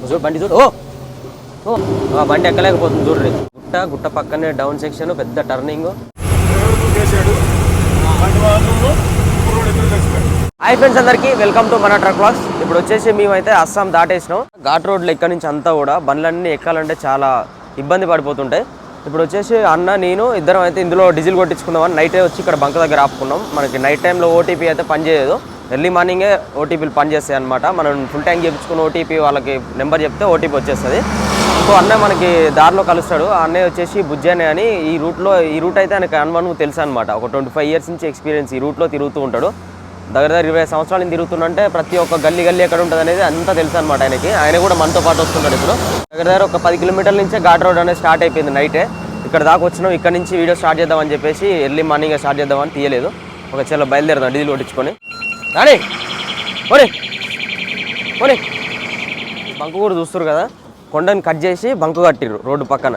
చూడు బండి చూడు. ఓ! ఓ! ఆ బండి ఎక్కలేకపోతుంది చూడ్రి గుట్ట గుట్ట పక్కనే డౌన్ సెక్షన్ పెద్ద టర్నింగ్ హాయ్ ఫ్రెండ్స్ అందరికీ వెల్కమ్ టు మన ట్రక్ బ్లాగ్స్ ఇప్పుడు వచ్చేసి మేమైతే అస్సాం దాటేసినాం. ఘాట్ రోడ్లు ఎక్కడి నుంచి అంతా కూడా బండ్లన్నీ ఎక్కాలంటే చాలా ఇబ్బంది పడిపోతుంటాయి. ఇప్పుడు వచ్చేసి అన్న నేను ఇద్దరం అయితే ఇందులో డీజిల్ కొట్టించుకుందామని నైటే వచ్చి ఇక్కడ బంక్ దగ్గర ఆపుకున్నాం. మనకి నైట్ టైంలో ఓటీపీ అయితే పనిచేయదు. ఎర్లీ మార్నింగే ఓటీపీలు పనిచేస్తాయి అనమాట మనం ఫుల్ ట్యాంక్ చేయించుకున్న ఓటీపీ వాళ్ళకి నెంబర్ చెప్తే ఓటీపీ వచ్చేస్తుంది. ఇంకో అన్నయ్య మనకి దారిలో కలుస్తాడు. ఆ అన్నయ్య వచ్చేసి బుజ్జనే అని ఈ రూట్లో ఈ రూట్ అయితే ఆయనకి అనుమానం తెలుసు అనమాట ఒక ట్వంటీ ఫైవ్ ఇయర్స్ నుంచి ఎక్స్పీరియన్స్ ఈ రూట్లో తిరుగుతూ ఉంటాడు. దగ్గర దగ్గర ఇరవై సంవత్సరాల నుంచి తిరుగుతుందంటే ప్రతి ఒక్క గల్లీ గల్లీ ఎక్కడ ఉంటుంది అనేది అంతా తెలుసు అనమాట ఆయనకి. ఆయన కూడా మనతో పాటు వస్తున్నాడు ఇప్పుడు. దగ్గర దగ్గర ఒక పది కిలోమీటర్ల నుంచే ఘాట్ రోడ్ అనేది స్టార్ట్ అయిపోయింది నైటే ఇక్కడ దాకా వచ్చినాం. ఇక్కడ నుంచి వీడియో స్టార్ట్ చేద్దామని చెప్పేసి ఎర్లీ మార్నింగ్ స్టార్ట్ చేద్దామని తీయలేదు. ఒక చెల్ల బయలుదేరదాం డీజిల్ కొట్టించుకొని. రాని పోనీ పోనీ బంకు కూడా చూస్తారు కదా? కొండని కట్ చేసి బంకు కట్టిర్రు రోడ్డు పక్కన.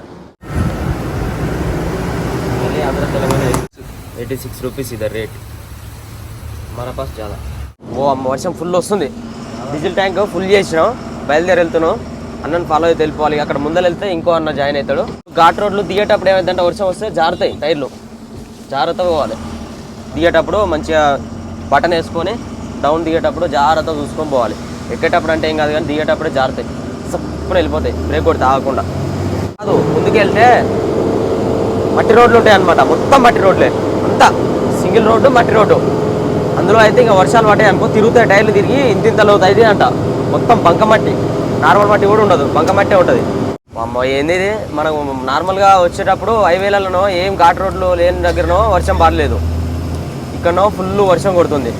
Andhra Telangana eighty six rupees ఇదే రేట్. మన పాస్ చాలా. ఓ అమ్మ వర్షం ఫుల్ వస్తుంది. డీజిల్ ట్యాంక్ ఫుల్ చేసినాం. బయలుదేరి వెళ్తున్నాం. అన్నని ఫాలో అయితే వెళ్ళిపోవాలి. అక్కడ ముందర వెళ్తే ఇంకో అన్న జాయిన్ అవుతాడు. ఘాట్ రోడ్లు దిగేటప్పుడు ఏమైందంటే వర్షం వస్తే జారుతాయి టైర్లు. జాగ్రత్తగా పోవాలి. దిగేటప్పుడు మంచిగా బటన్ వేసుకొని డౌన్ దిగేటప్పుడు జాగ్రత్తగా చూసుకొని పోవాలి. ఎక్కేటప్పుడు అంటే ఏం కాదు కానీ దిగేటప్పుడే జారుతాయి సప్పున వెళ్ళిపోతాయి. బ్రేక్ కొడితే ఆగకుండా. కాదు ముందుకెళ్తే మట్టి రోడ్లు ఉంటాయి అనమాట మొత్తం మట్టి రోడ్లే. అంతా. సింగిల్ రోడ్డు మట్టి రోడ్డు. అందులో అయితే ఇంకా వర్షాలు పడ్డాయి అనుకో తిరుగుతాయి టైర్లు తిరిగి ఇంత ఇంతలో అయితే అంట. మొత్తం బంకమట్టి నార్మల్ మట్టి కూడా ఉండదు. బంకమట్టే ఉంటుంది. అమ్మ ఏంది మనం నార్మల్గా వచ్చేటప్పుడు హైవేలలోనో ఏం ఘాట్ రోడ్లు లేని దగ్గరనో వర్షం పడలేదు. ఇక్కడనో ఫుల్ వర్షం కొడుతుంది.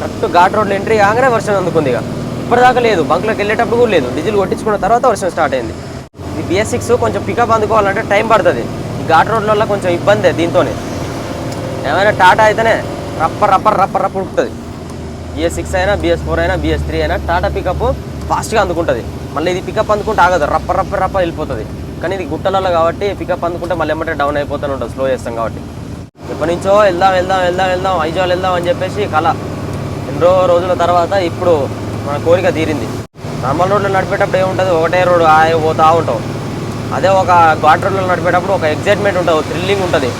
కరెక్ట్ ఘాట్ రోడ్లు ఎంట్రీ కాగానే వర్షం అందుకుంది ఇక. ఇప్పటిదాకా లేదు. బంక్లోకి వెళ్ళేటప్పుడు కూడా లేదు. డీజిల్ కొట్టించుకున్న తర్వాత వర్షం స్టార్ట్ అయింది. ఈ బిఎస్ సిక్స్ కొంచెం పికప్ అందుకోవాలంటే టైం పడుతుంది. ఈ ఘాట్ రోడ్లలో కొంచెం ఇబ్బందే దీంతోనే. ఏమైనా టాటా అయితేనే రప్ప రప్ప రప్ప రప్ప ఉడుకుతుంది బిఎస్ సిక్స్ అయినా బిఎస్ ఫోర్ అయినా బిఎస్ త్రీ అయినా టాటా పికప్ ఫాస్ట్గా అందుకుంటుంది. మళ్ళీ ఇది పికప్ అందుకుంటే ఆగదు. రప్ప రప్ప రప్ప వెళ్ళిపోతుంది. కానీ ఇది గుట్టలలో కాబట్టి పికప్ అందుకుంటే మళ్ళీ ఏమంటే డౌన్ అయిపోతూనే ఉంటుంది. స్లో చేస్తాం కాబట్టి. ఎప్పటి నుంచో వెళ్దాం వెళ్దాం వెళ్దాం వెళ్దాం ఐజాల్ వెళ్దాం అని చెప్పేసి కళ ఎన్నో రోజుల తర్వాత ఇప్పుడు మన కోరిక తీరింది. నార్మల్ రోడ్లో నడిపేటప్పుడు ఏముంటుంది? ఒకటే రోడ్ ఆ పోతా ఉంటాం. అదే ఒక ఘాట్ రోడ్లో నడిపేటప్పుడు ఒక ఎగ్జైట్మెంట్ ఉంటుంది థ్రిల్లింగ్ ఉంటుంది.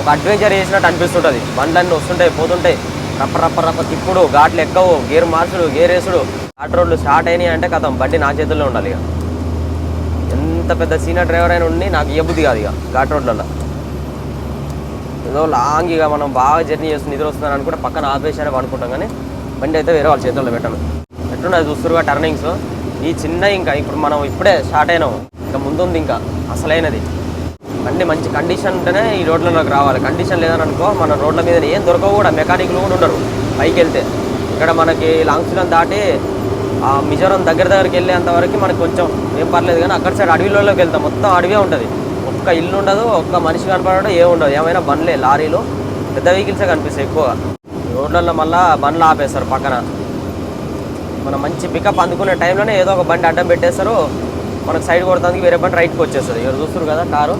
ఒక అడ్వెంచర్ చేసినట్టు అనిపిస్తుంటుంది. బండ్లన్నీ వస్తుంటాయి పోతుంటాయి. రప్ప రప్ప రప్ప తిప్పుడు ఘాట్లు ఎక్కవు గేర్ మార్చుడు గేర్ వేసుడు. ఘాట్ రోడ్లు స్టార్ట్ అయినాయి అంటే కథం. బండి నా చేతుల్లో ఉండాలి ఇక. ఎంత పెద్ద సీనియర్ డ్రైవర్ అయినా ఉండి నాకు ఇవ్వబుద్ధి కాదు ఇక ఘాట్ రోడ్లలో ఏదో లాంగ్ ఇక మనం బాగా జర్నీ చేస్తుంది నిద్ర వస్తుందని అనుకుంటే పక్కన ఆపేసానే అనుకుంటాం కానీ బండి అయితే వేరే వాళ్ళ చేతుల్లో పెట్టాను. ఎట్లున్నది చూస్తురుగా టర్నింగ్స్ ఈ చిన్న ఇంకా ఇప్పుడు మనం ఇప్పుడే స్టార్ట్ అయినాం. ఇంకా ముందుంది ఇంకా. అసలైనది. బండి మంచి కండిషన్ ఉంటేనే ఈ రోడ్లలోకి రావాలి. కండిషన్ లేదని అనుకో మన రోడ్ల మీద ఏం దొరకవు కూడా. మెకానిక్లు కూడా ఉండరు పైకి వెళ్తే. ఇక్కడ మనకి లాంగ్స్లం దాటి ఆ మిజోరం దగ్గర దగ్గరికి వెళ్ళేంత వరకు మనకి కొంచెం ఏం పర్లేదు కానీ అక్కడ సైడ్ అడవిలోకి వెళ్తాం. మొత్తం అడవే ఉంటుంది. ఒక్క ఇల్లు ఉండదు ఒక్క మనిషి కనపడడం ఏ ఉండదు. ఏమైనా బండ్లే లారీలు పెద్ద వెహికల్సే కనిపిస్తాయి ఎక్కువ రోడ్లలో మళ్ళా బండ్లు ఆపేస్తారు పక్కన. మనం మంచి పికప్ అందుకునే టైంలోనే ఏదో ఒక బండి అడ్డం పెట్టేస్తారు. మనకు సైడ్ కొడతానికి వేరే బండి రైట్కి వచ్చేస్తుంది. ఎవరు చూస్తారు కదా కారు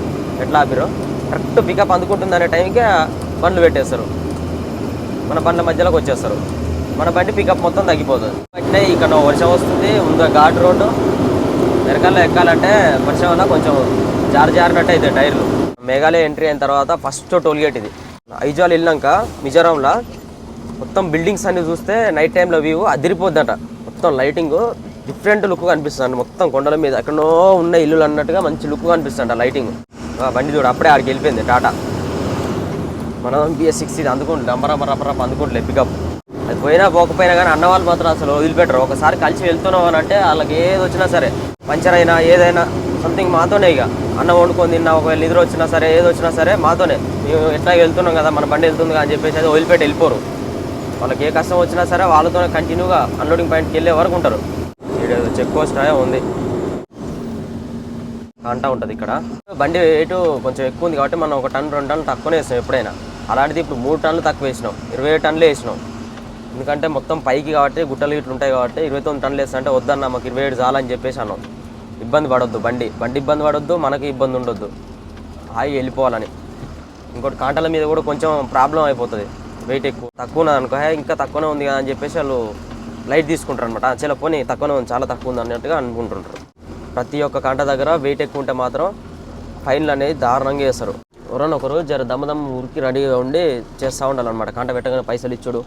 ఎట్లా ఆపిరు కరెక్ట్ పికప్ అందుకుంటుంది అనే టైంకి బండ్లు పెట్టేస్తారు. మన బండ్ల మధ్యలోకి వచ్చేస్తారు. మన బండి పికప్ మొత్తం తగ్గిపోతుంది. అంటే ఇక్కడ వర్షం వస్తుంది ముందు ఘాట్ రోడ్డు. వెనకాల ఎక్కాలంటే వర్షం వల్ల కొంచెం జారి జారినట్టు అయితే టైర్లు. మేఘాలయ ఎంట్రీ అయిన తర్వాత ఫస్ట్ టోల్ గేట్ ఇది. ఐజాల్ వెళ్ళాక మిజోరాంలో మొత్తం బిల్డింగ్స్ అన్ని చూస్తే నైట్ టైంలో వ్యూ అదిరిపోద్దట. మొత్తం లైటింగ్ డిఫరెంట్ లుక్ కనిపిస్తుంది మొత్తం కొండల మీద ఎక్కడో ఉన్న ఇల్లులు అన్నట్టుగా మంచి లుక్ కనిపిస్తుంది లైటింగ్. బండి చూడు అప్పుడే ఆడికి వెళ్ళిపోయింది టాటా. మనం బిఎస్ సిక్స్ ఇది అందుకుంటుంది రంబ రంబ రప్ప రప్ప పికప్ అది పోయినా పోకపోయినా కానీ అన్న వాళ్ళు మాత్రం అసలు వదిలిపెట్టరు. ఒకసారి కలిసి వెళ్తున్నాం అని అంటే వాళ్ళకి ఏది వచ్చినా సరే పంచర్ అయినా ఏదైనా సంథింగ్ మాతోనే ఇక. అన్నం వండుకొని తిన్నా ఒకవేళ నిద్ర వచ్చినా సరే ఏది వచ్చినా సరే మాతోనే. మేము ఎట్లా వెళ్తున్నాం కదా మన బండి వెళ్తుంది అని చెప్పేసి అది వదిలిపెట్టి వెళ్ళిపోరు. వాళ్ళకి ఏ కష్టం వచ్చినా సరే వాళ్ళతోనే కంటిన్యూగా అన్లోడింగ్ పాయింట్కి వెళ్ళే వరకు ఉంటారు. చెక్ పోస్ట్ ఉంది. అంటా ఉంటుంది ఇక్కడ. బండి వెయిట్ కొంచెం ఎక్కువ ఉంది కాబట్టి మనం ఒక టన్ రెండు టన్ను తక్కువనే వేసినాం ఎప్పుడైనా. అలాంటిది ఇప్పుడు మూడు టన్నులు తక్కువ వేసినాం. ఇరవై ఏడు టన్నులు వేసినాం. ఎందుకంటే మొత్తం పైకి కాబట్టి గుట్టలు ఇట్లు ఉంటాయి కాబట్టి ఇరవై తొమ్మిది టన్నులు వేస్తా అంటే వద్దన్న మాకు ఇరవై ఏడు చాలని చెప్పేసి అన్నాం. ఇబ్బంది పడొద్దు బండి. బండి ఇబ్బంది పడొద్దు మనకి ఇబ్బంది ఉండొద్దు. హాయి వెళ్ళిపోవాలని. ఇంకోటి కాంటల మీద కూడా కొంచెం ప్రాబ్లం అయిపోతుంది. వెయిట్ ఎక్కువ. తక్కువ ఉన్నది అనుకో ఇంకా తక్కువనే ఉంది కదా అని చెప్పేసి వాళ్ళు లైట్ తీసుకుంటారు అనమాట చాలా పోనీ తక్కువనే ఉంది చాలా తక్కువ ఉంది అన్నట్టుగా అనుకుంటుంటారు. ప్రతి ఒక్క కంట దగ్గర వెయిట్ ఎక్కువ ఉంటే మాత్రం ఫైన్లు అనేది దారుణంగా చేస్తారు. ఎవరైనా ఒకరు జర దమ్మదమ్ ఉరికి రెడీగా ఉండి చేస్తూ ఉండాలన్నమాట. కంట పెట్టగానే పైసలు ఇచ్చుడు.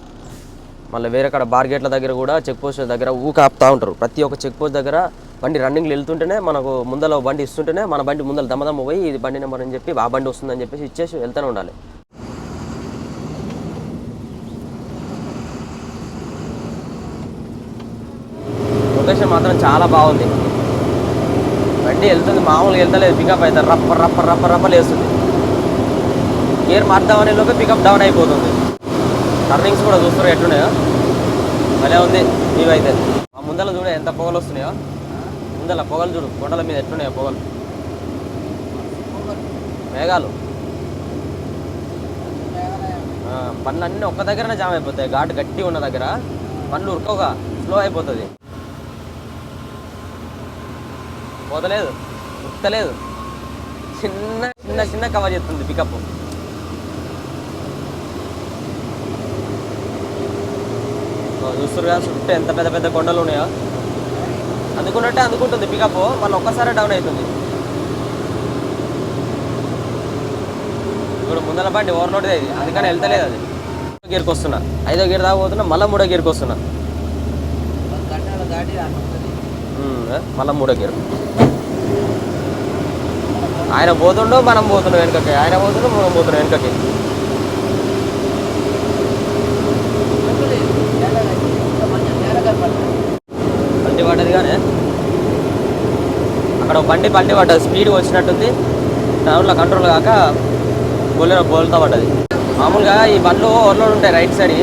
మళ్ళీ వేరే కాడ బార్గేట్ల దగ్గర కూడా చెక్ పోస్ట్ దగ్గర ఊక ఆపుతా ఉంటారు. ప్రతి ఒక్క చెక్ పోస్ట్ దగ్గర బండి రన్నింగ్లో వెళ్తుంటేనే మనకు ముందర బండి ఇస్తుంటేనే మన బండి ముందర దమ్మదమ్మ పోయి ఇది బండి నెంబర్ అని చెప్పి ఆ బండి వస్తుందని చెప్పేసి ఇచ్చేసి వెళ్తూనే ఉండాలి. లొకేషన్ మాత్రం చాలా బాగుంది. బండి వెళ్తుంది మామూలుగా వెళ్తలేదు పికప్ అవుతుంది రప్ప రప్ప రప్ప రప్ప లేస్తుంది. గేర్ మార్దామనే లోపే పికప్ డౌన్ అయిపోతుంది. టర్నింగ్స్ కూడా చూస్తారు ఎట్లున్నాయో. భలే ఉంది ఇవైతే ఆ ముందర చూడ ఎంత పొగలు వస్తున్నాయో. ముందల పొగలు చూడు కొండల మీద ఎట్లున్నాయో పొగలు. మేఘాలు. ఆ, అన్ని అన్నీ ఒక్క దగ్గరనే జామ్ అయిపోతాయి. ఘాటు గట్టి ఉన్న దగ్గర బండ్లు ఉరుకోక స్లో అయిపోతుంది. పోతలేదు ఉత్తలేదు చిన్న చిన్న చిన్న కవర్ చేస్తుంది పికప్ చూస్తున్నారు కదా చుట్టూ ఎంత పెద్ద పెద్ద కొండలు ఉన్నాయో. అందుకున్నట్టే అందుకుంటుంది పికప్ మళ్ళీ ఒక్కసారి డౌన్ అవుతుంది. ఇప్పుడు ముందల బండి ఓవర్లోడ్ ఇది. అందుకని వెళ్తలేదు అది. గేర్కి వస్తున్నా. ఐదో గేర్ దాకా పోతున్నా మళ్ళీ మూడో గేర్కి వస్తున్నా. మళ్ళీ మళ్ళా మూడో గేర్. ఆయన పోతుండో మనం పోతున్నాం వెనకకి. ఆయన పోతుండో మనం పోతున్నాం వెనకకి బండి పడ్డది కానీ అక్కడ ఒక బండి బండి పడ్డది. స్పీడ్ వచ్చినట్టుంది. టౌన్లో కంట్రోల్ కాక బోలే బోల్తా పడ్డది. మామూలుగా ఈ బండ్లు ఓవర్లోడ్ ఉంటాయి రైట్ సైడ్ ఈ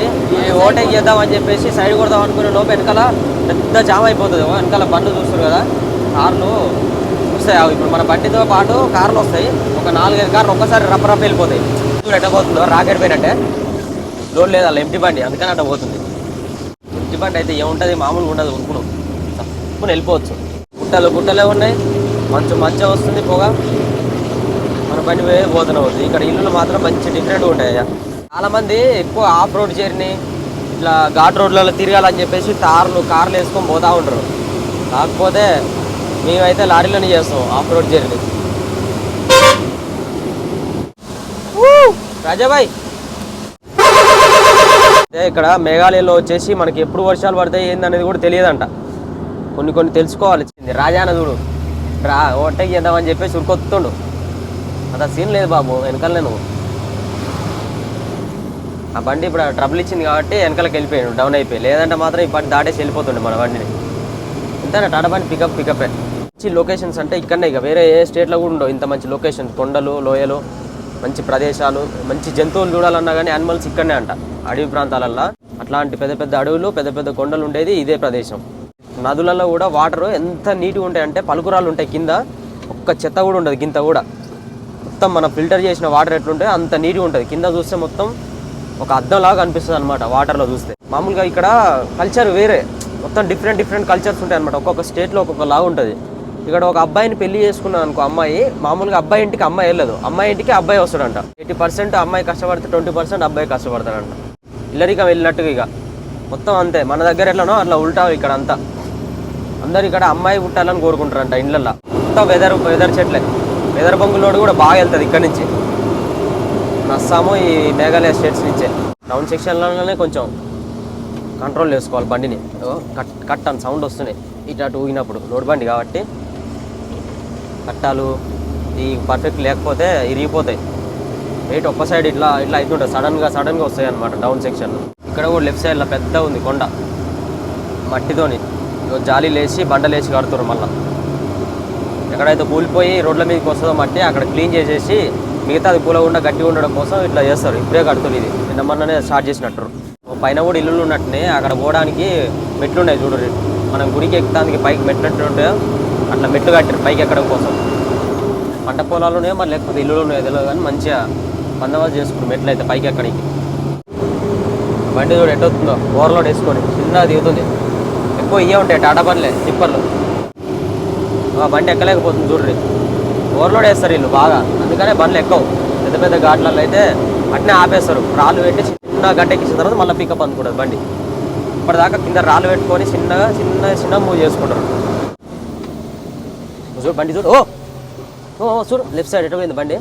ఓవర్టేక్ చేద్దామని చెప్పేసి సైడ్ కొడదాం అనుకునే లోపు వెనకాల పెద్ద జామ్ అయిపోతుంది. వెనకాల బండ్లు చూస్తారు కదా. కార్లు వస్తాయి. అవి ఇప్పుడు మన బండితో పాటు కార్లు వస్తాయి. ఒక నాలుగైదు కార్లు ఒక్కసారి రప్ప రప్ప వెళ్ళిపోతాయి. చూడు ఎట్ట పోతుందో. రాకెట్ పోయినట్టే. లోడ్ లేదు అలా ఎంటీ బండి. అందుకని అట్ట పోతుంది. ఇంటి బండి అయితే ఏముంటుంది? మామూలుగా ఉండదు. ఉరుకును తప్పుని వెళ్ళిపోవచ్చు. గుట్టలు గుట్టలే ఉన్నాయి మంచు మంచిగా వస్తుంది పొగ. మన బండి పోయి పోతూనే అవుతుంది ఇక్కడ ఇల్లులు మాత్రం మంచి డిఫరెంట్ ఉంటాయి చాలామంది ఎక్కువ ఆఫ్ రోడ్ జర్నీ ఇట్లా ఘాట్ రోడ్లలో తిరగాలని చెప్పేసి తార్లు కార్లు వేసుకొని పోతా ఉంటారు. కాకపోతే మేమైతే లారీలోనే చేస్తాం ఆఫ్ రోడ్ జర్నీ రాజాబాయ్! అదే ఇక్కడ మేఘాలయలో వచ్చేసి మనకి ఎప్పుడు వర్షాలు పడతాయి ఏందనేది కూడా తెలియదంట. కొన్ని కొన్ని తెలుసుకోవాలి రాజాన చూడు. రా ఓవర్టేక్ చేద్దామని చెప్పేసి ఉరికొత్తుండు. అంత సీన్ లేదు బాబు వెనకాలనే నువ్వు. ఆ బండి ఇప్పుడు ట్రబుల్ ఇచ్చింది కాబట్టి వెనకాలకి వెళ్ళిపోయాడు డౌన్ అయిపోయి లేదంటే మాత్రం ఈ బండి దాటేసి వెళ్ళిపోతుండే మన బండిని. ఇంతనే? టాటా బండి పికప్ పికపే మంచి లొకేషన్స్ అంటే ఇక్కడనే ఇక వేరే ఏ స్టేట్లో కూడా ఉండవు ఇంత మంచి లొకేషన్ కొండలు లోయలు మంచి ప్రదేశాలు మంచి జంతువులు చూడాలన్నా కానీ యానిమల్స్ ఇక్కడనే అంట. అడవి ప్రాంతాలల్లో. అట్లాంటి పెద్ద పెద్ద అడవులు పెద్ద పెద్ద కొండలు ఉండేది ఇదే ప్రదేశం. నదులలో కూడా వాటర్ ఎంత నీట్గా ఉంటాయంటే పలుకురాలు ఉంటాయి కింద. ఒక్క చెత్త కూడా ఉండదు గింత కూడా. మొత్తం మనం ఫిల్టర్ చేసిన వాటర్ ఎట్లుంటే అంత నీట్గా ఉంటుంది. కింద చూస్తే మొత్తం ఒక అద్దంలాగా అనిపిస్తుంది అనమాట వాటర్లో చూస్తే. మామూలుగా ఇక్కడ కల్చర్ వేరే. మొత్తం డిఫరెంట్ డిఫరెంట్ కల్చర్స్ ఉంటాయి అనమాట ఒక్కొక్క స్టేట్లో ఒక్కొక్క లాగా ఉంటుంది. ఇక్కడ ఒక అబ్బాయిని పెళ్ళి చేసుకున్నాను అనుకో అమ్మాయి. మామూలుగా అబ్బాయి ఇంటికి అమ్మాయి వెళ్ళదు. అమ్మాయి ఇంటికి అబ్బాయి వస్తాడంట. ఎయిటీ పర్సెంట్ అమ్మాయి కష్టపడితే ట్వంటీ పర్సెంట్ అబ్బాయి కష్టపడతాడంట. ఇల్లరికం వెళ్ళినట్టుగా ఇక. మొత్తం అంతే. మన దగ్గర ఎట్లనో అట్లా ఉల్టా ఇక్కడ అంతా. అందరు ఇక్కడ అమ్మాయి పుట్టాలని కోరుకుంటారంట ఇండ్లల్లో. మొత్తం వెదర్ వెదర్ చెట్లే. వెదర్ బొంగులోడు కూడా బాగా వెళ్తుంది ఇక్కడ నుంచి. అస్సాము ఈ మేఘాలయ స్టేట్స్ నుంచే. టౌన్ సెక్షన్లలోనే కొంచెం కంట్రోల్ చేసుకోవాలి బండిని. కట్ కట్ అని సౌండ్ వస్తున్నాయి ఇటు అటు ఊగినప్పుడు. లోడ్ బండి కాబట్టి కట్టాలు ఈ పర్ఫెక్ట్ లేకపోతే ఇరిగిపోతాయి. వెయిట్ ఒక్క సైడ్ ఇట్లా ఇట్లా అవుతుంటుంది సడన్గా సడన్గా వస్తాయి అనమాట డౌన్ సెక్షన్ ఇక్కడ కూడా లెఫ్ట్ సైడ్లో పెద్ద ఉంది కొండ. మట్టితోని. జాలి లేచి బండలేసి కడుతున్నారు మళ్ళీ. ఎక్కడైతే కూలిపోయి రోడ్ల మీదకి వస్తుందో మట్టి అక్కడ క్లీన్ చేసేసి మిగతా అది కూలకుండా గట్టిగా ఉండడం కోసం ఇట్లా చేస్తారు. ఇప్పుడే కడుతుంది ఇది. నిన్న మొన్ననే స్టార్ట్ చేసినట్టు. పైన కూడా ఇల్లులు ఉన్నట్టునే అక్కడ పోవడానికి మెట్లు ఉన్నాయి చూడు మనం గుడికి ఎక్కడానికి పైకి మెట్లట్టు ఉంటే అట్లా మెట్లు కట్టారు పైకి ఎక్కడం కోసం. పంట పొలాలు ఉన్నాయో మరి లేకపోతే ఇల్లులు ఉన్నాయో తెలియదు కానీ మంచిగా బందోబస్తు చేసుకుని మెట్లు అయితే పైకి ఎక్కడికి బండి చూడు ఎట్టొస్తుందో ఓవర్లోడ్ వేసుకొని చిన్నగా దిగుతుంది ఎక్కువ ఇవే ఉంటాయి టాటా బండ్లే టిప్పర్లు. బండి ఎక్కలేకపోతుంది చూడ్రి ఓవర్లోడ్ వేస్తారు వీళ్ళు బాగా. అందుకనే బండ్లు ఎక్కవు. పెద్ద పెద్ద ఘాట్లలో అయితే అట్నే ఆపేస్తారు. రాళ్ళు పెట్టి చిన్న గడ్డ ఎక్కించిన తర్వాత మళ్ళీ పికప్ అనుకుంటారు బండి. ఇప్పటిదాకా కింద రాళ్ళు పెట్టుకొని చిన్నగా చిన్న చిన్న మూవ్ చేసుకుంటారు. చూడు బండి చూడు. ఓ! ఓ ఓ, చూడు. లెఫ్ట్ సైడ్ ఎటు పోయింది బండి?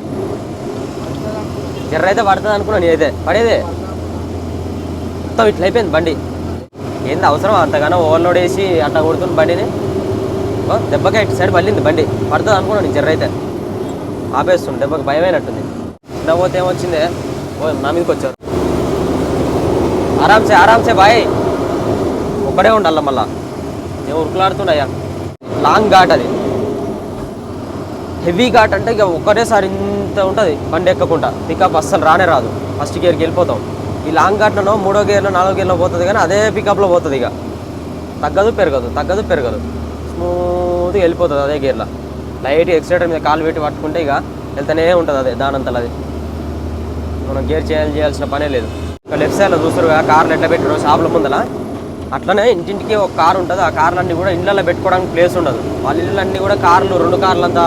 జర్ర అయితే పడుతుంది అనుకున్నా నేనైతే. పడేదే. మొత్తం ఇట్లా అయిపోయింది బండి. ఏంది అవసరం అంతగానో ఓవర్లోడ్ వేసి అట్లా కొడుతుంది బండిని? ఓ, దెబ్బకి ఇటు సైడ్ పల్లింది బండి. పడుతుంది అనుకున్నాను జర్ర అయితే. ఆపేస్తుంది దెబ్బకి భయమైనట్టుంది. చిన్న పోతే ఏమొచ్చిందే? ఓ నా మీదకి వచ్చారు. ఆరామ్సే ఆరామ్సే బాయ్. ఒక్కడే ఉండాలి మళ్ళా. నేను ఉరుకులాడుతున్నాయా లాంగ్ ఘాట్ అది. హెవీ ఘాట్ అంటే ఇక ఒక్కటేసారి ఇంత ఉంటుంది. బండి ఎక్కకుండా. పికప్ అస్సలు రానే రాదు. ఫస్ట్ గేర్కి వెళ్ళిపోతాం. ఈ లాంగ్ ఘాట్లలో మూడో గేర్లో నాలుగో గేర్లో పోతుంది కానీ అదే పికప్లో పోతుంది ఇక. తగ్గదు పెరగదు తగ్గదు పెరగదు. స్మూత్గా వెళ్ళిపోతుంది అదే గేర్లో. లైట్ ఎక్సిలేటర్ మీద కాలు పెట్టి పట్టుకుంటే ఇక వెళ్తూనే ఉంటుంది అదే దానంతలో అది. మనం గేర్ చేయాలి చేయాల్సిన పనే లేదు. ఇక లెఫ్ట్ సైడ్లో చూస్తారు కదా కార్లు ఎట్లా పెట్టారు షాపుల ముందల. అట్లనే ఇంటింటికి ఒక కారు ఉంటుంది ఆ కార్లన్నీ కూడా ఇళ్ళల్లో పెట్టుకోవడానికి ప్లేస్ ఉండదు. వాళ్ళ ఇళ్ళన్నీ కూడా కార్లు రెండు కార్లు అంత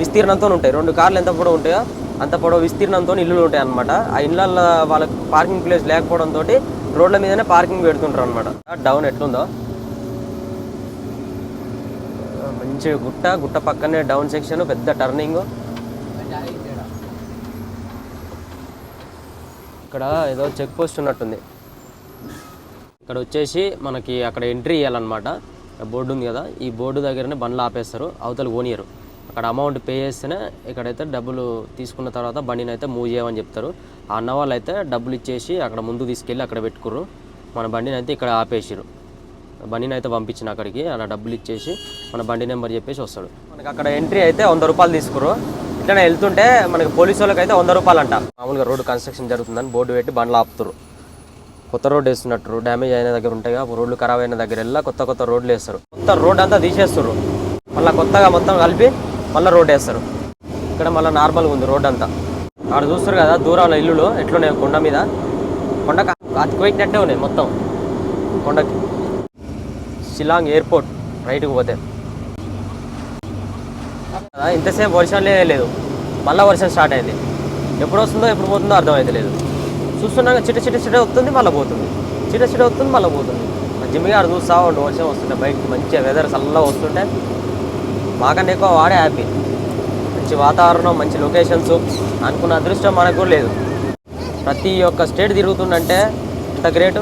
విస్తీర్ణంతో ఉంటాయి. రెండు కార్లు ఎంత కూడా ఉంటాయో అంత పొడవు విస్తీర్ణంతో ఇల్లులు ఉంటాయి అనమాట ఆ ఇళ్ళల్లో వాళ్ళకి పార్కింగ్ ప్లేస్ లేకపోవడంతో రోడ్ల మీదనే పార్కింగ్ పెడుతుంటారు అనమాట డౌన్ ఎట్లుందో? మంచి గుట్ట గుట్ట పక్కనే డౌన్ సెక్షన్ పెద్ద టర్నింగ్ ఇక్కడ ఏదో చెక్ పోస్ట్ ఉన్నట్టుంది. ఇక్కడ వచ్చేసి మనకి అక్కడ ఎంట్రీ ఇవ్వాలన్నమాట బోర్డు ఉంది కదా ఈ బోర్డు దగ్గరనే బండ్లు ఆపేస్తారు అవతల ఓనియరు. అక్కడ అమౌంట్ పే చేస్తేనే ఇక్కడైతే డబ్బులు తీసుకున్న తర్వాత బండిని అయితే మూవ్ చేయమని చెప్తారు. ఆ అన్న వాళ్ళు అయితే డబ్బులు ఇచ్చేసి అక్కడ ముందు తీసుకెళ్ళి అక్కడ పెట్టుకుర్రు. మన బండిని అయితే ఇక్కడ ఆపేసిరు బండిని అయితే పంపించిన అక్కడికి అలా డబ్బులు ఇచ్చేసి మన బండి నెంబర్ చెప్పేసి వస్తాడు. మనకి అక్కడ ఎంట్రీ అయితే వంద రూపాయలు తీసుకురు ఇట్లనే వెళ్తుంటే మనకి పోలీసు వాళ్ళకి అయితే వంద రూపాయలు అంట మామూలుగా రోడ్డు కన్స్ట్రక్షన్ జరుగుతుందని బోర్డు పెట్టి బండ్లు ఆపుతారు కొత్త రోడ్ వేస్తున్నట్టు డ్యామేజ్ అయిన దగ్గర ఉంటాయి కదా, రోడ్లు ఖరాబ్ అయిన దగ్గర వెళ్ళా కొత్త కొత్త రోడ్లు వేస్తారు. కొత్త రోడ్ అంతా తీసేస్తారు మళ్ళీ కొత్తగా మొత్తం కలిపి మళ్ళీ రోడ్ వేస్తారు. ఇక్కడ మళ్ళీ నార్మల్గా ఉంది రోడ్ అంతా. అక్కడ చూస్తారు కదా దూరంలో ఇల్లులు ఎట్లున్నాయి కొండ మీద. కొండ అతికిపోయినట్టే ఉన్నాయి మొత్తం. కొండకి. షిలాంగ్ ఎయిర్పోర్ట్ రైట్కి పోతే. ఇంతసేపు వర్షం లేదు. మళ్ళీ వర్షం స్టార్ట్ అయింది. ఎప్పుడు వస్తుందో ఎప్పుడు పోతుందో అర్థమైతే లేదు. చూస్తున్నాక చిట చిట చిట వస్తుంది మళ్ళీ పోతుంది. చిట చిట వస్తుంది మళ్ళీ పోతుంది. జిమ్మిగా అక్కడ చూస్తా ఉండు వర్షం వస్తుంటే బయటకి మంచిగా వెదర్ చల్లగా వస్తుంటే. మాకన్నా ఎక్కువ వాడే హ్యాపీ మంచి వాతావరణం మంచి లొకేషన్స్ అనుకున్న అదృష్టం మనకు కూడా లేదు. ప్రతి ఒక్క స్టేట్ తిరుగుతుందంటే ఇంత గ్రేట్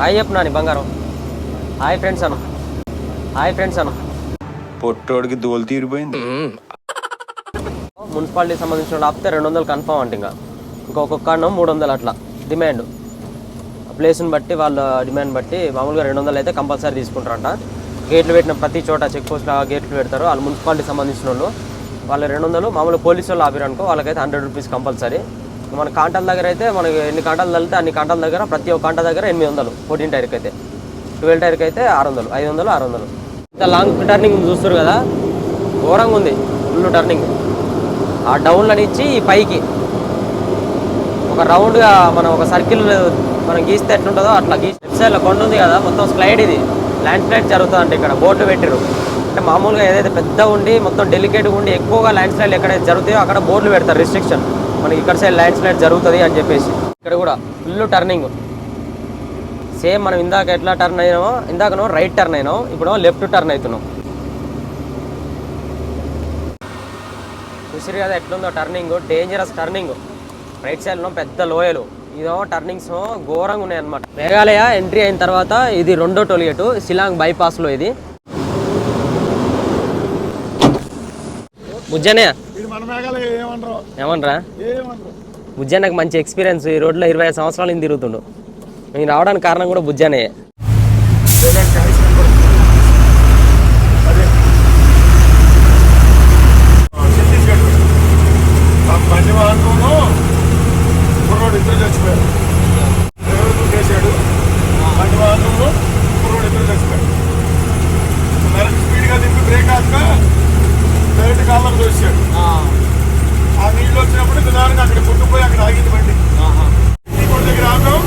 హాయ్ చెప్పు నాని బంగారం. హాయ్ ఫ్రెండ్స్ అను. హాయ్ ఫ్రెండ్స్ అను. పొట్టోడికి దోలు తీరిపోయింది. మున్సిపాలిటీ సంబంధించిన వాళ్ళు ఆపితే రెండు వందలు కన్ఫామ్ అంటే ఇంకా. ఇంకా ఒక్కొక్క మూడు వందలు అట్లా. డిమాండ్ ప్లేస్ని బట్టి వాళ్ళ డిమాండ్ బట్టి మామూలుగా రెండు వందలు అయితే కంపల్సరీ తీసుకుంటారంట. గేట్లు పెట్టిన ప్రతి చోట చెక్ పోస్ట్ గేట్లు పెడతారు. వాళ్ళు మున్సిపాలిటీ సంబంధించిన వాళ్ళు. వాళ్ళు రెండు వందలు మామూలు పోలీసు వాళ్ళు ఆపిరనుకో వాళ్ళకైతే హండ్రెడ్ రూపీస్ కంపల్సరీ మన కాంటాల దగ్గర అయితే మనకి ఎన్ని కాంటాలు తల్లితే అన్ని కాంటాల దగ్గర ప్రతి ఒక్క కాంటా దగ్గర ఎనిమిది వందలు. ఫోర్టీన్ టైర్కి అయితే. ట్వెల్వ్ టైర్కి అయితే ఆరు వందలు ఐదు వందలు ఆరు వందలు. ఇంత లాంగ్ టర్నింగ్ చూస్తారు కదా ఘోరంగా ఉంది ఫుల్ టర్నింగ్ ఆ డౌన్లని ఇచ్చి పైకి. ఒక రౌండ్గా మనం ఒక సర్కిల్ మనం గీస్తే ఎట్లుంటుందో అట్లా గీసి. లెఫ్ట్ సైడ్లో కొండ ఉంది కదా మొత్తం స్లైడ్ ఇది. ల్యాండ్ స్లైడ్ జరుగుతుంది ఇక్కడ. బోర్డు పెట్టారు అంటే మామూలుగా ఏదైతే పెద్ద ఉండి మొత్తం డెలికేట్గా ఉండి ఎక్కువగా ల్యాండ్ స్లైడ్ ఎక్కడైతే జరుగుతాయో అక్కడ బోర్డులు పెడతారు రిస్ట్రిక్షన్ మనకి ఇక్కడ సైడ్ ల్యాండ్ స్లైడ్ జరుగుతుంది అని చెప్పేసి. ఇక్కడ కూడా ఫుల్ టర్నింగ్ సేమ్ మనం ఇందాక ఎట్లా టర్న్ అయినామో ఇందాకనో రైట్ టర్న్ అయినాం ఇప్పుడు లెఫ్ట్ టర్న్ అవుతున్నాం. చూసిరు కదా ఎట్లుందో టర్నింగ్ డేంజరస్ టర్నింగ్ రైట్ సైడ్లో పెద్ద లోయలు. ఇదేమో టర్నింగ్స్ ఘోరంగా ఉన్నాయి అనమాట మేఘాలయ ఎంట్రీ అయిన తర్వాత ఇది రెండో టోలిగేట్ సిలాంగ్ బైపాస్లో ఇది. ఇది మేఘాలయ ఏమనరు బుజ్జన్నకు మంచి ఎక్స్పీరియన్స్ ఈ రోడ్లో ఇరవై ఐదు సంవత్సరాల తిరుగుతుండు. నేను రావడానికి కారణం కూడా బుజ్జనే అదే ఛత్తీస్గఢ్ ఆ బండి వాహనంలో కుర్రోడు ఇద్దరు చచ్చిపోయారు డ్రైవర్ గుద్దేశాడు బండి వాహనంలో కుర్రోడు ఇద్దరు చచ్చిపోయాడు మరి స్పీడ్గా తిప్పి బ్రేక్ ఆక డైరెక్ట్ కాళ్ళకు దోశాడు ఆ నీళ్ళు వచ్చినప్పుడు నిదానంగా అక్కడ కొట్టుకుపోయి అక్కడ ఆగింది బండి ఇంకోటి దగ్గర ఆపం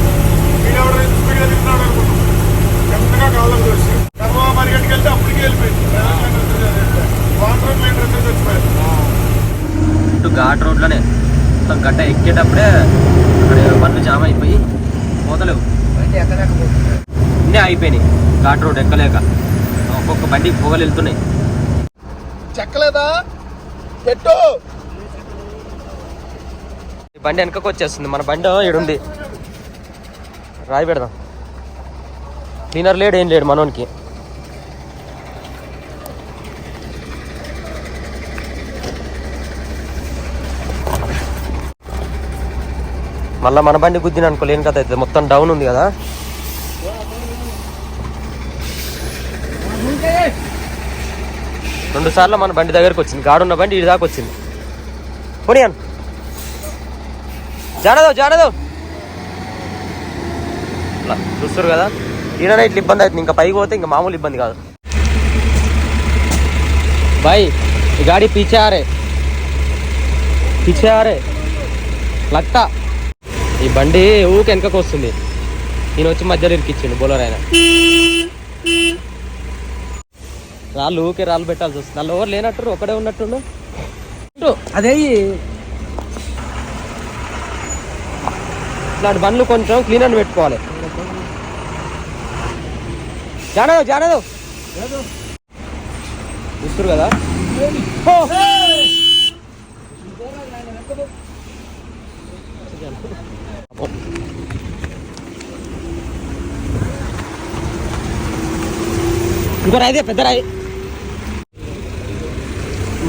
వీడు ఎవడో స్పీడ్గా తిప్పుతున్నాడు అనుకున్నాం ఎంతగా కాళ్ళకు దోశాడు కర్మ పరిగెట్టుకెళ్తే అప్పటికే వెళ్ళిపోయింది వాటర్ లీటర్ ఇద్దరు చచ్చిపోయారు ఇటు ఘాట్ రోడ్లోనే మొత్తం గడ్డ ఎక్కేటప్పుడే అక్కడ బండ్లు జామ్ అయిపోయి పోతలేవు. బండి అన్నీ అయిపోయినాయి. ఘాట్ రోడ్ ఎక్కలేక ఒక్కొక్క బండి పొగలు వెళ్తున్నాయి చెక్కలేదా? పెట్టు. ఈ బండి వెనకకు వచ్చేస్తుంది. మన బండి ఈడుంది. రాయి పెడదాం. క్లీనర్ లేడు ఏం లేడు మనోనికి. మళ్ళీ మన బండి గుద్దిన అనుకో లేని కథ మొత్తం డౌన్ ఉంది కదా. రెండు సార్లు మన బండి దగ్గరకు వచ్చింది. గాడున్న బండి ఇటు దాకా వచ్చింది. పోనీయాను జాడదో జాడదో చూస్తారు కదా? ఈడనే ఇట్లా ఇబ్బంది అవుతుంది. ఇంకా పైకి పోతే ఇంకా మామూలు ఇబ్బంది కాదు. బాయ్ ఈ గాడి आ रहे पीछे आ रहे ఈ బండి ఊకి వెనకకు వస్తుంది. ఈయన వచ్చి మధ్యలో ఇరికిచ్చిండు బోలర్ ఆయన. రాళ్ళు ఊకే రాళ్ళు పెట్టాల్సి వస్తుంది. వాళ్ళు ఎవరు లేనట్టు ఒకడే ఉన్నట్టుండు అదే ఇట్లాంటి బండ్లు కొంచెం క్లీన్ అని పెట్టుకోవాలి. జానదు జానదు. చూస్తారు కదా? ఇంకో రాయిదే పెద్ద రాయి.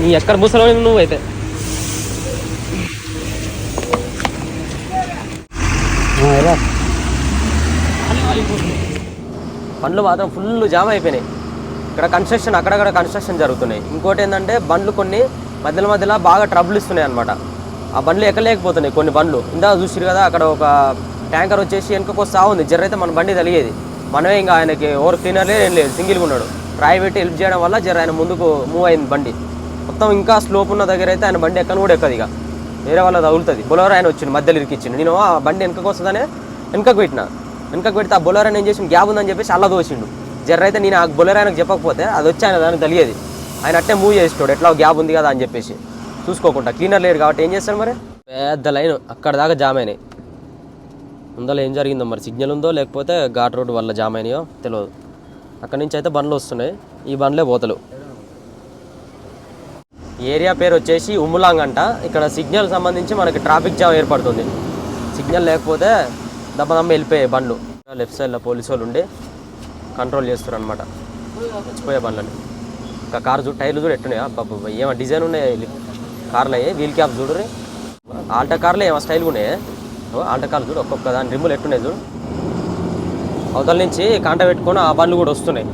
నీ ఎక్కడ ముసలి నువ్వు అయితే? బండ్లు మాత్రం ఫుల్ జామ్ అయిపోయినాయి. ఇక్కడ కన్స్ట్రక్షన్ అక్కడక్కడ కన్స్ట్రక్షన్ జరుగుతున్నాయి. ఇంకోటి ఏంటంటే బండ్లు కొన్ని మధ్యలో మధ్యలో బాగా ట్రబుల్ ఇస్తున్నాయి అనమాట ఆ బండ్లు ఎక్కలేకపోతున్నాయి కొన్ని బండ్లు. ఇందాక చూసిరు కదా అక్కడ ఒక ట్యాంకర్ వచ్చేసి వెనుకకు వస్తా ఉంది. జర్రైతే అయితే మన బండి తెలియదు మనమే ఇంకా ఆయనకి ఓవర్ క్లీనర్ లేదు ఏం లేదు సింగిల్గా ఉన్నాడు. ప్రైవేట్ పెట్టి హెల్ప్ చేయడం వల్ల జర ఆయన ముందుకు మూవ్ అయింది బండి. మొత్తం ఇంకా స్లోప్ ఉన్న దగ్గర అయితే ఆయన బండి ఎక్కను కూడా ఎక్కదు ఇక. వేరే వాళ్ళ తగులుతుంది. బొలవర్ ఆయన వచ్చింది మధ్యలో ఇరికిచ్చిండు. నేను ఆ బండి వెనకకు వస్తుందనే వెనకకు పెట్టిన. వెనకకు పెడితే ఆ బొలర్ ఆయన ఏం చేసిన గ్యాప్ ఉందని చెప్పేసి అలా దోసిండు జర్ర అయితే నేను ఆ బొలర్ ఆయనకు చెప్పకపోతే అది వచ్చి ఆయన దానికి తెలియదు. ఆయన అట్టే మూవ్ చేస్తాడు ఎట్లా గ్యాప్ ఉంది కదా అని చెప్పేసి. చూసుకోకుండా క్లీనర్ లేరు కాబట్టి ఏం చేస్తాడు మరి? పెద్ద లైన్ అక్కడ దాకా జామ్ అయినాయి. ముందర ఏం జరిగిందో మరి? సిగ్నల్ ఉందో లేకపోతే ఘాట్ రోడ్ వల్ల జామ్ అయినాయో తెలియదు అక్కడి నుంచి అయితే బండ్లు వస్తున్నాయి. ఈ బండ్లే పోతలు. ఏరియా పేరు వచ్చేసి ఉమ్ములాంగ్ అంట. ఇక్కడ సిగ్నల్ సంబంధించి మనకి ట్రాఫిక్ జామ్ ఏర్పడుతుంది. సిగ్నల్ లేకపోతే దమ్మ దమ్మ వెళ్ళిపోయాయి బండ్లు. లెఫ్ట్ సైడ్లో పోలీసు వాళ్ళు ఉండి కంట్రోల్ చేస్తారు అనమాట వచ్చిపోయే బండ్లని. ఇంకా కార్ చూడు టైర్లు చూడు ఎట్టున్నాయా బాబు ఏమో డిజైన్ ఉన్నాయి. కార్లు అయ్యి వీల్ క్యాప్ చూడు ఆల్టా కార్లు ఏమో స్టైల్గా ఉన్నాయి. ఓ, ఆల్టా చూడు ఒక్కొక్క దాని రిమ్ములు ఎట్టున్నాయి చూడు. అవతల నుంచి కాంట పెట్టుకొని ఆ బండ్లు కూడా వస్తున్నాయి.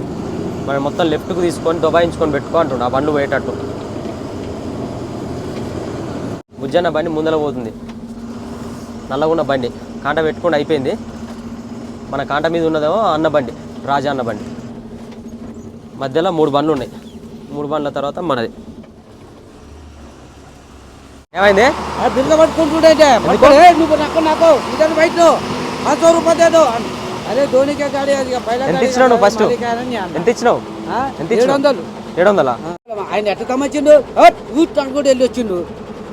మనం మొత్తం లెఫ్ట్కు తీసుకొని దొబాయించుకొని పెట్టుకో అంటుండు ఆ బండ్లు పోయేటట్టు. బుజ్జన్న బండి ముందర పోతుంది. నల్లగున్న బండి. కాంట పెట్టుకొని అయిపోయింది. మన కాంట మీద ఉన్నదేమో అన్న బండి రాజా అన్న బండి. మధ్యలో మూడు బండ్లు ఉన్నాయి. మూడు బండ్ల తర్వాత మనది. ఏమైంది? బిల్లు పట్టుకుంటుండే పట్టుకోలే నువ్వు నాకు నాకు బయట పాంచ్ రూపాయలు ధోనికే గాడి అది పైన ఎంత ఇచ్చినావు నువ్వు ఫస్ట్? ఎంత ఇచ్చినావు? ఎంత ఏడు ఇచ్చినావు? వందలు ఏడు వందలా ఆయన ఎట్ట తమ్మచ్చిండు? ఊట్ అనుకుంటూ వెళ్ళి వచ్చిండు.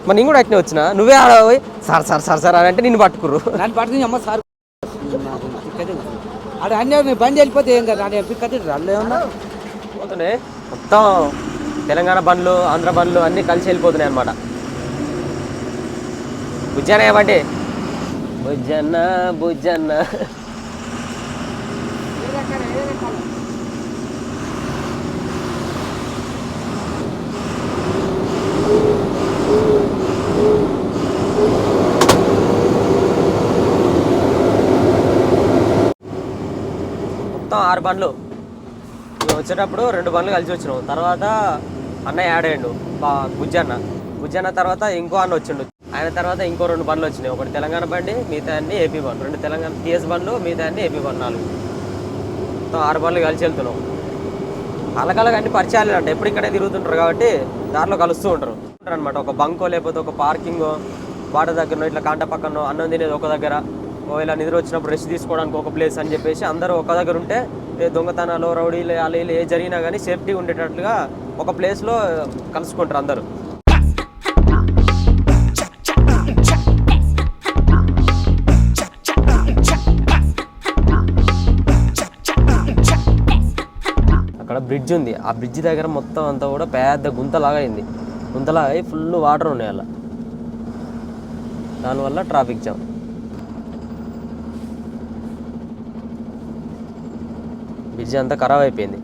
మరి నేను కూడా అట్నే వచ్చిన? నువ్వే సార్ సార్ సార్ సార్ అని అంటే నిన్ను పట్టుకుర్రు. నన్ను పట్టుకుని అమ్మ సార్ ఆడ అన్నీ బండి వెళ్ళిపోతే ఏం కదా? పోతున్నాయి. మొత్తం తెలంగాణ బండ్లు ఆంధ్ర బండ్లు అన్నీ కలిసి వెళ్ళిపోతున్నాయి అనమాట బుజ్జన్న ఏమంటే బుజ్జన్న బుజ్జన్న మొత్తం ఆరు బండ్లు. వచ్చేటప్పుడు రెండు బండ్లు కలిసి వచ్చినాం. తర్వాత అన్న యాడ్ అయ్యిండు. బా బుజ్జన్న బుజ్జన్న తర్వాత ఇంకో అన్న వచ్చిండు. ఆయన తర్వాత ఇంకో రెండు బండ్లు వచ్చినాయి. ఒకటి తెలంగాణ బండి మిగతా అన్ని ఏపీ బండ్ రెండు తెలంగాణ టీఎస్ బండ్లు మిగతా అన్ని ఏపీ బండ్ నాలుగు. మొత్తం ఆరు బండ్లు కలిసి వెళ్తున్నాం. అలకలగా అన్ని పరిచయాలు అంట. ఎప్పుడు ఇక్కడే తిరుగుతుంటారు కాబట్టి దారిలో కలుస్తూ ఉంటారు. అనమాట ఒక బంకో లేకపోతే ఒక పార్కింగ్ బాట దగ్గర ఇట్లా కాంట పక్కన అన్నం తినేది ఒక దగ్గర. ఒకవేళ నిద్ర వచ్చినప్పుడు రెస్ట్ తీసుకోవడానికి ఒక ప్లేస్ అని చెప్పేసి అందరూ ఒక దగ్గర ఉంటే ఏ దొంగతనాలు రౌడీలు అలా ఇలా ఏ జరిగినా కానీ సేఫ్టీ ఉండేటట్లుగా ఒక ప్లేస్లో కలుసుకుంటారు అందరూ. బ్రిడ్జ్ ఉంది. ఆ బ్రిడ్జ్ దగ్గర మొత్తం అంతా కూడా పెద్ద గుంతలాగా అయింది. గుంతలాగా అయి ఫుల్ వాటర్ ఉన్నాయి అలా. దానివల్ల ట్రాఫిక్ జామ్. బ్రిడ్జ్ అంతా ఖరాబ్ అయిపోయింది.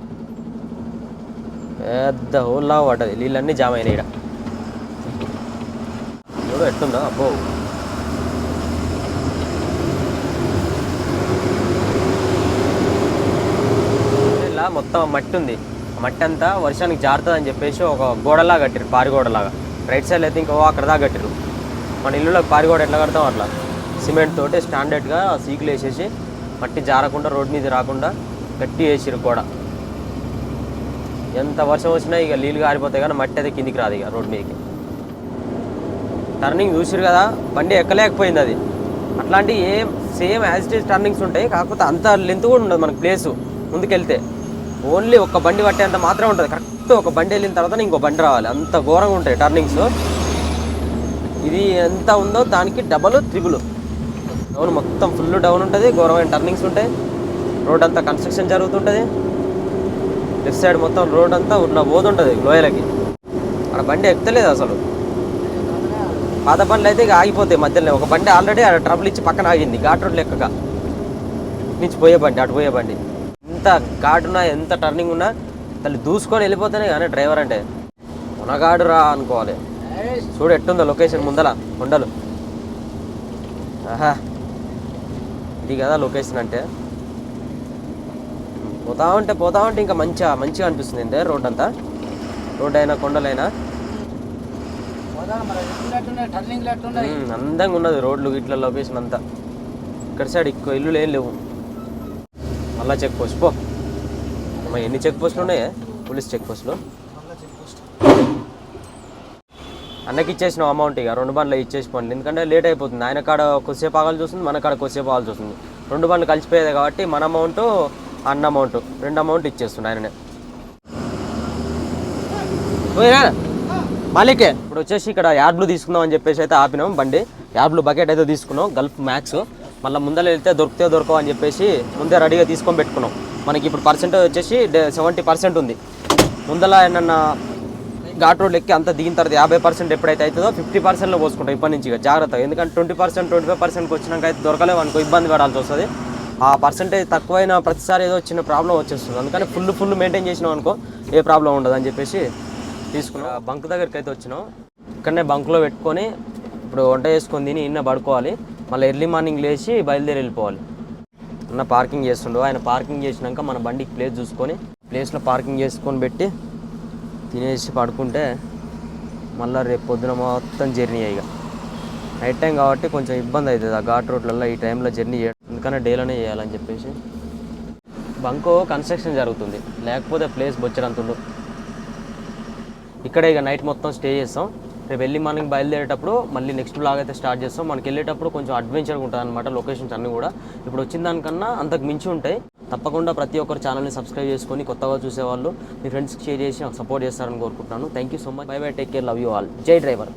పెద్ద హోల్లాగా పడ్డది. నీళ్ళన్నీ జామ్ అయినాయి ఇక్కడ చూడు అబ్బో. ఇలా మొత్తం మట్టి ఉంది. మట్టి అంతా వర్షానికి జారుతుంది అని చెప్పేసి ఒక గోడలా కట్టారు పారిగోడలాగా రైట్ సైడ్ అయితే ఇంకో అక్కడ దాకా కట్టారు మన ఇల్లులో పారిగోడ ఎట్లా కడతాం అట్లా. సిమెంట్ తోటి స్టాండర్డ్గా సీకులు వేసేసి మట్టి జారకుండా రోడ్ మీద రాకుండా గట్టి వేసిరు గోడ. ఎంత వర్షం వచ్చినా ఇక నీళ్ళు కారిపోతాయి కానీ మట్టి అయితే కిందికి రాదు ఇక రోడ్ మీదకి. టర్నింగ్ చూసిరు కదా బండి ఎక్కలేకపోయింది అది. అట్లాంటి ఏం సేమ్ యాజ్ టర్నింగ్స్ ఉంటాయి కాకపోతే అంత లెంత్ కూడా ఉండదు మనకు ప్లేసు ముందుకెళ్తే. ఓన్లీ ఒక బండి పట్టేంత మాత్రమే ఉంటుంది. కరెక్ట్ ఒక బండి వెళ్ళిన తర్వాత ఇంకో బండి రావాలి. అంత ఘోరంగా ఉంటాయి టర్నింగ్స్. ఇది ఎంత ఉందో దానికి డబల్ త్రిబుల్ డౌన్ మొత్తం ఫుల్ డౌన్ ఉంటుంది. ఘోరమైన టర్నింగ్స్ ఉంటాయి. రోడ్ అంతా కన్స్ట్రక్షన్ జరుగుతుంటుంది. లెఫ్ట్ సైడ్ మొత్తం రోడ్ అంతా ఉన్న పోతుంటుంది లోయలకి. అక్కడ బండి ఎక్కలేదు అసలు. పాత బండ్లు అయితే ఇక ఆగిపోతాయి మధ్యలో ఒక బండి ఆల్రెడీ అక్కడ ట్రబుల్ ఇచ్చి పక్కన ఆగింది. ఘాట్ రోడ్ లెక్కగా. నుంచి పోయే బండి అటు పోయే బండి. ఎంత ఘాట్ ఉన్నా ఎంత టర్నింగ్ ఉన్నా తల్లి దూసుకొని వెళ్ళిపోతేనే కానీ డ్రైవర్ అంటే మునగాడు రా అనుకోవాలి. చూడు ఎట్టుందో లొకేషన్ ముందల కొండలు. ఆహా. ఇది కదా లొకేషన్ అంటే. పోతా ఉంటే పోతా ఉంటే ఇంకా మంచిగా మంచిగా అనిపిస్తుంది ఏంటే రోడ్ అంతా. రోడ్ అయినా కొండలైనా అందంగా ఉన్నది రోడ్లు ఇట్లా లొకేషన్ అంతా. ఇక్కడ సైడ్ ఎక్కువ ఇల్లులు ఏం లేవు. మళ్ళా చెక్ పోస్ట్ పో. అమ్మ ఎన్ని చెక్ పోస్టులు ఉన్నాయి? పోలీస్ చెక్ పోస్టులు అన్నకి ఇచ్చేసిన అమౌంట్ ఇక రెండు బండ్లు ఇచ్చేసి పోండి. ఎందుకంటే లేట్ అయిపోతుంది. ఆయన కాడ కొద్దిసేపు ఆగాల్సి వస్తుంది మన కాడ కొద్దిసేపు ఆగాల్సి వస్తుంది. రెండు బండ్లు కలిసిపోయేది కాబట్టి మన అమౌంట్ అన్న అమౌంట్ రెండు అమౌంట్ ఇచ్చేస్తుండే ఆయననే. మాలికే ఇప్పుడు వచ్చేసి ఇక్కడ యాడ్లు తీసుకుందాం అని చెప్పేసి అయితే ఆపినాం బండి. యాడ్లు బకెట్ అయితే తీసుకున్నాం గల్ఫ్ మ్యాక్స్. మళ్ళీ ముందర వెళ్తే దొరికితే దొరకవు అని చెప్పేసి ముందే రెడీగా తీసుకొని పెట్టుకున్నాం. మనకి ఇప్పుడు పర్సెంటేజ్ వచ్చేసి సెవెంటీ పర్సెంట్ ఉంది. ముందల ఏమన్నా ఘాట్ రోడ్ ఎక్కి అంత దిగిన తర్వాత యాభై పర్సెంట్ ఎప్పుడైతే అవుతుందో ఫిఫ్టీ పర్సెంట్లో పోసుకుంటాం ఇప్పటి నుంచి జాగ్రత్త ఎందుకంటే ట్వంటీ పర్సెంట్ ట్వంటీ ఫైవ్ పర్సెంట్కి వచ్చినాక అయితే దొరకలేవు అనుకో ఇబ్బంది పడాల్సి వస్తుంది. ఆ పర్సెంటేజ్ తక్కువైన ప్రతిసారి ఏదో చిన్న ప్రాబ్లం వచ్చేస్తుంది. అందుకని ఫుల్ ఫుల్ మెయింటైన్ చేసినాం అనుకో ఏ ప్రాబ్లం ఉండదు అని చెప్పేసి తీసుకున్నాం. బంక్ దగ్గరికి అయితే వచ్చినాం. ఇక్కడనే బంక్లో పెట్టుకొని ఇప్పుడు వంట చేసుకొని తిని ఇన్న పడుకోవాలి. మళ్ళీ ఎర్లీ మార్నింగ్ లేచి బయలుదేరి వెళ్ళిపోవాలి. అన్న పార్కింగ్ చేస్తుండు. ఆయన పార్కింగ్ చేసినాక మన బండికి ప్లేస్ చూసుకొని ప్లేస్లో పార్కింగ్ చేసుకొని పెట్టి తినేసి పడుకుంటే మళ్ళీ రేపు పొద్దున మొత్తం జర్నీ ఇక. నైట్ టైం కాబట్టి కొంచెం ఇబ్బంది అవుతుంది. ఆ ఘాట్ రోడ్లలో ఈ టైంలో జర్నీ చేయడం అందుకనే డేలోనే చేయాలని చెప్పేసి బంకో కన్స్ట్రక్షన్ జరుగుతుంది. లేకపోతే ప్లేస్ బొచ్చడంతుండు. ఇక్కడే ఇక నైట్ మొత్తం స్టే చేస్తాం. రేపు వెళ్ళి మార్నింగ్ బయలుదేరేటప్పుడు మళ్ళీ నెక్స్ట్ బ్లాగ్ అయితే స్టార్ట్ చేస్తాం. మనకి వెళ్ళేటప్పుడు కొంచెం అడ్వెంచర్గా ఉంటుంది అనమాట లొకేషన్స్ అన్నీ కూడా. ఇప్పుడు వచ్చిన దానికన్నా అంతకు మించి ఉంటాయి. తప్పకుండా ప్రతి ఒక్కరు ఛానల్ని సబ్స్క్రైబ్ చేసుకొని కొత్తగా చూసేవాళ్ళు మీ ఫ్రెండ్స్కి షేర్ చేసి నాకు సపోర్ట్ చేస్తారని కోరుకుంటున్నాను. Thank you so much bye bye take care love you all జై డ్రైవర్